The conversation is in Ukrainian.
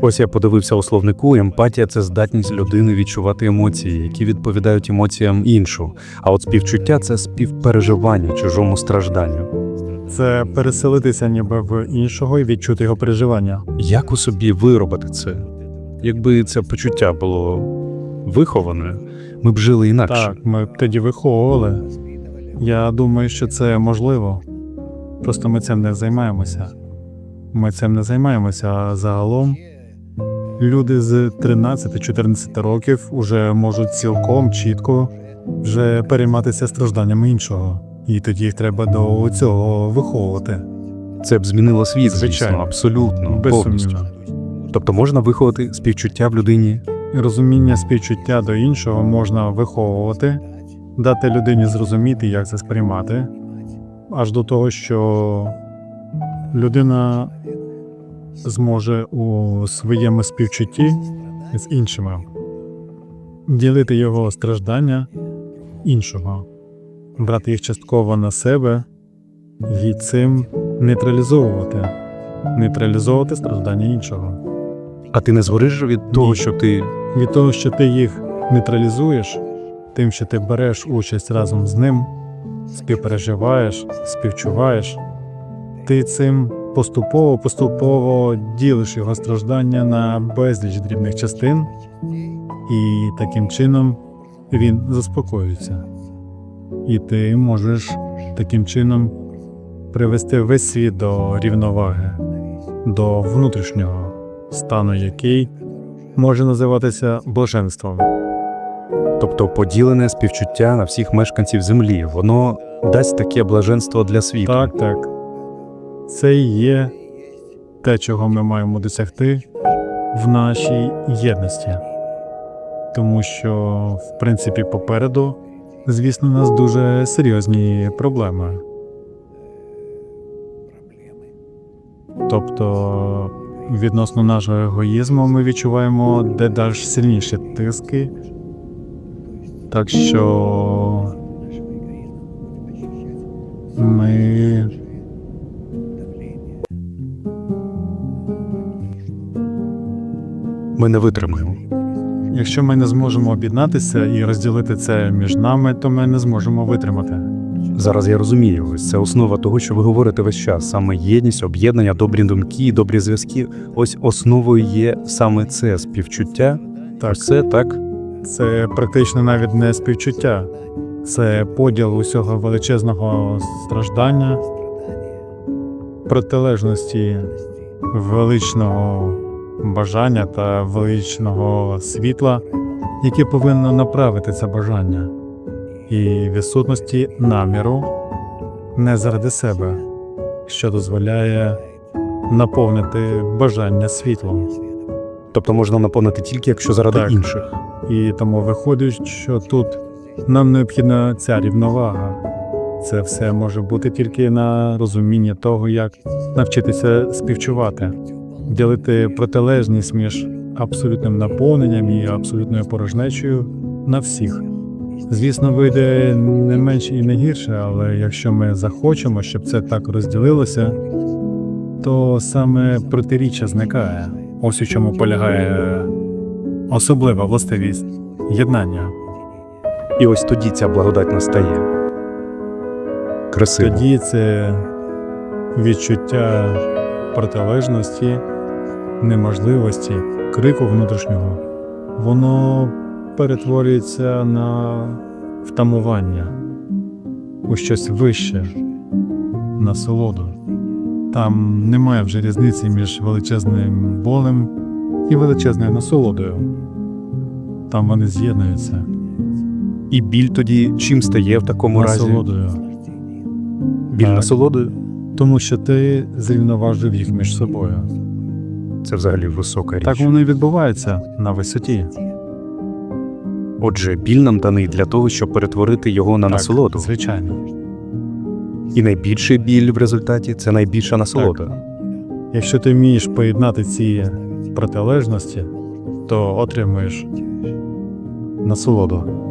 Ось я подивився у словнику. Емпатія це здатність людини відчувати емоції, які відповідають емоціям іншу. А от співчуття це співпереживання чужому стражданню. Це переселитися ніби в іншого і відчути його переживання. Як у собі виробити це? Якби це почуття було виховане, ми б жили інакше. Так, ми б тоді виховували. Я думаю, що це можливо. Просто ми цим не займаємося. Ми цим не займаємося, а загалом люди з 13-14 років вже можуть цілком чітко вже перейматися стражданнями іншого. І тоді їх треба до цього виховувати. Це б змінило світ, звісно, абсолютно Безсумнівно. повністю. Тобто можна виховати співчуття в людині. Розуміння співчуття до іншого можна виховувати, дати людині зрозуміти, як це сприймати, аж до того, що людина зможе у своєму співчутті з іншими ділити його страждання іншого, брати їх частково на себе і цим нейтралізовувати, нейтралізовувати страждання іншого. А ти не згориш від того, що ти Від того, що ти їх нейтралізуєш, тим, що ти береш участь разом з ним, співпереживаєш, співчуваєш, ти цим поступово поступово ділиш його страждання на безліч дрібних частин, і таким чином він заспокоюється. І ти можеш таким чином привести весь світ до рівноваги, до внутрішнього стану, який може називатися блаженством. Тобто поділене співчуття на всіх мешканців землі, воно дасть таке блаженство для світу. Так, так. Це і є те, чого ми маємо досягти в нашій єдності. Тому що, в принципі, попереду, звісно, у нас дуже серйозні проблеми. Тобто, відносно нашого егоїзму ми відчуваємо дедалі сильніші тиски. Так що ми Ми не витримаємо. Якщо ми не зможемо об'єднатися і розділити це між нами, то ми не зможемо витримати. Зараз я розумію, ось це основа того, що ви говорите весь час. Саме єдність, об'єднання, добрі думки, добрі зв'язки. Ось основою є саме це співчуття. Так, Ось це так. це практично навіть не співчуття, це поділ усього величезного страждання, протилежності величного бажання та величного світла, яке повинно направити це бажання, і відсутності наміру не заради себе, що дозволяє наповнити бажання світлом. Тобто можна наповнити тільки якщо заради Так. інших. І тому виходить, що тут нам необхідна ця рівновага. Це все може бути тільки на розуміння того, як навчитися співчувати, ділити протилежність між абсолютним наповненням і абсолютною порожнечею на всіх. Звісно, вийде не менше і не гірше, але якщо ми захочемо, щоб це так розділилося, то саме протиріччя зникає. Ось у чому полягає особлива властивість єднання. І ось тоді ця благодать настає. Красиво. Тоді це відчуття протилежності, неможливості, крику внутрішнього, воно перетворюється на втамування у щось вище, насолоду. Там немає вже різниці між величезним болем і величезною насолодою. Там вони з'єднуються І біль тоді чим стає в такому разі? Біль Так. насолодою. Тому що ти зрівноважив їх між собою. Це взагалі висока річ. Так воно і відбувається на висоті. Отже, біль нам даний для того, щоб перетворити його на Так, насолоду. Звичайно. І найбільший біль в результаті це найбільша насолода. Якщо ти вмієш поєднати ці протилежності, то отримуєш насолоду.